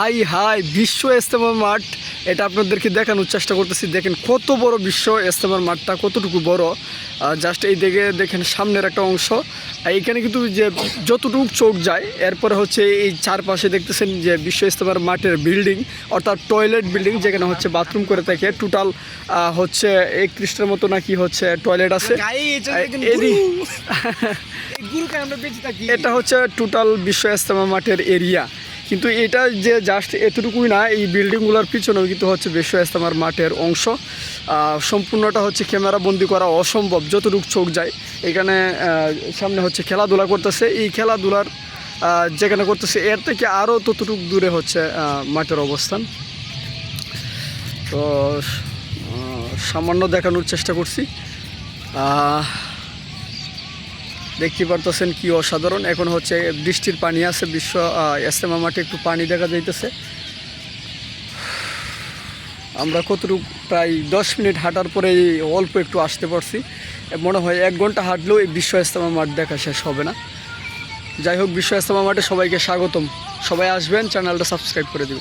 I high বিশ্ব ইস্তেমা মাঠ। এটা আপনাদেরকে দেখানোর চেষ্টা করতেছি। দেখেন কত বড় বিশ্ব ইস্তেমার মাঠটা কতটুকু বড়। জাস্ট এই দিকে দেখেন সামনের একটা অংশ। আর এইখানে কিন্তু যে যতটুকু চোখ যায় এরপরে হচ্ছে এই চারপাশে দেখতেছেন যে বিশ্ব ইস্তেমার মাঠের বিল্ডিং অর্থাৎ টয়লেট বিল্ডিং যেখানে হচ্ছে বাথরুম করে থাকে। টোটাল হচ্ছে একত্রিশটার মতো নাকি হচ্ছে টয়লেট আছে। এটা হচ্ছে টোটাল বিশ্ব ইস্তেমা মাঠের এরিয়া কিন্তু এটা যে জাস্ট এতটুকুই না, এই বিল্ডিংগুলোর পিছনেও কিন্তু হচ্ছে বিশ্ব ইস্তেমার মাঠের অংশ। সম্পূর্ণটা হচ্ছে ক্যামেরা বন্দি করা অসম্ভব, যতটুকু চোখ যায়। এখানে সামনে হচ্ছে খেলাধুলা করতেছে। এই খেলাধুলার যেখানে করতেছে, এর থেকে আরও ততটুকু দূরে হচ্ছে মাঠের অবস্থান। তো সামান্য দেখানোর চেষ্টা করছি। দেখতে পারতেছেন কি অসাধারণ। এখন হচ্ছে বৃষ্টির পানি আছে বিশ্ব আহ, ইস্তেমা মাঠে একটু পানি দেখা যাইতেছে। আমরা কতটুকু প্রায় দশ মিনিট হাঁটার পরে অল্প একটু আসতে পারছি। মনে হয় এক ঘণ্টা হাঁটলেও এই বিশ্ব ইস্তেমা মাঠ দেখা শেষ হবে না। যাই হোক বিশ্ব ইস্তেমা মাঠে সবাইকে স্বাগতম। সবাই আসবেন চ্যানেলটা সাবস্ক্রাইব করে দিবেন।